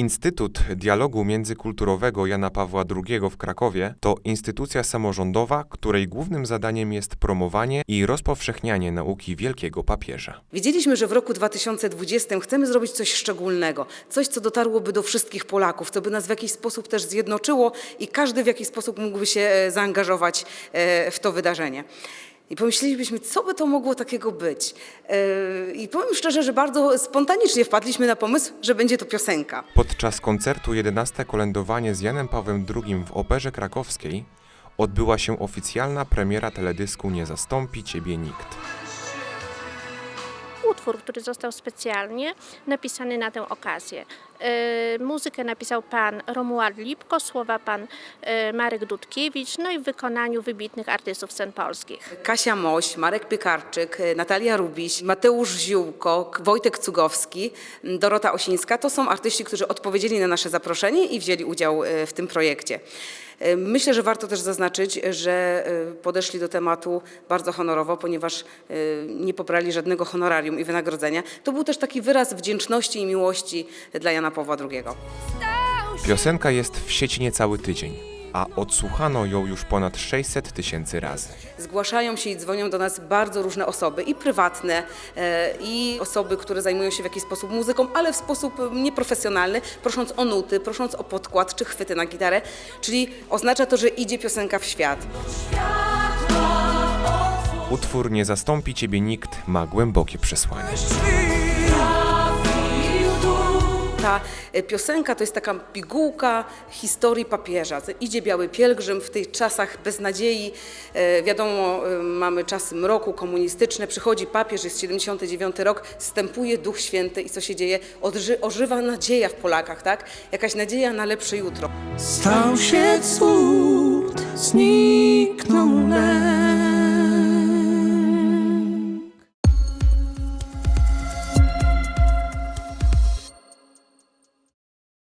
Instytut Dialogu Międzykulturowego Jana Pawła II w Krakowie to instytucja samorządowa, której głównym zadaniem jest promowanie i rozpowszechnianie nauki wielkiego papieża. Wiedzieliśmy, że w roku 2020 chcemy zrobić coś szczególnego, coś, co dotarłoby do wszystkich Polaków, co by nas w jakiś sposób też zjednoczyło i każdy w jakiś sposób mógłby się e, zaangażować e, w to wydarzenie. I pomyśleliśmy, co by to mogło takiego być. E, I powiem szczerze, że bardzo spontanicznie wpadliśmy na pomysł, że będzie to piosenka. Podczas koncertu 11 kolędowanie z Janem Pawłem II w Operze Krakowskiej odbyła się oficjalna premiera teledysku Nie zastąpi Ciebie nikt. Utwór, który został specjalnie napisany na tę okazję. E, muzykę napisał pan Romuald Lipko, słowa pan e, Marek Dudkiewicz, no i w wykonaniu wybitnych artystów scen polskich. Kasia Moś, Marek Piekarczyk, e, Natalia Rubiś, Mateusz Ziółko, Wojtek Cugowski, Dorota Osińska. To są artyści, którzy odpowiedzieli na nasze zaproszenie i wzięli udział w tym projekcie. Myślę, że warto też zaznaczyć, że podeszli do tematu bardzo honorowo, ponieważ nie pobrali żadnego honorarium i wynagrodzenia. To był też taki wyraz wdzięczności i miłości dla Jana Pawła II. Piosenka jest w sieci niecały tydzień, a odsłuchano ją już ponad 600 tysięcy razy. Zgłaszają się i dzwonią do nas bardzo różne osoby, i prywatne, e, i osoby, które zajmują się w jakiś sposób muzyką, ale w sposób nieprofesjonalny, prosząc o nuty, prosząc o podkład czy chwyty na gitarę, czyli oznacza to, że idzie piosenka w świat. Utwór Nie zastąpi Ciebie nikt ma głębokie przesłanie. Ta e, piosenka to jest taka pigułka historii papieża. Idzie biały pielgrzym w tych czasach beznadziei. E, wiadomo, e, mamy czasy mroku komunistyczne. Przychodzi papież, jest 79 rok, stępuje Duch Święty i co się dzieje? Odży, ożywa nadzieja w Polakach, tak? Jakaś nadzieja na lepsze jutro. Stał się cud, zniknął lęk.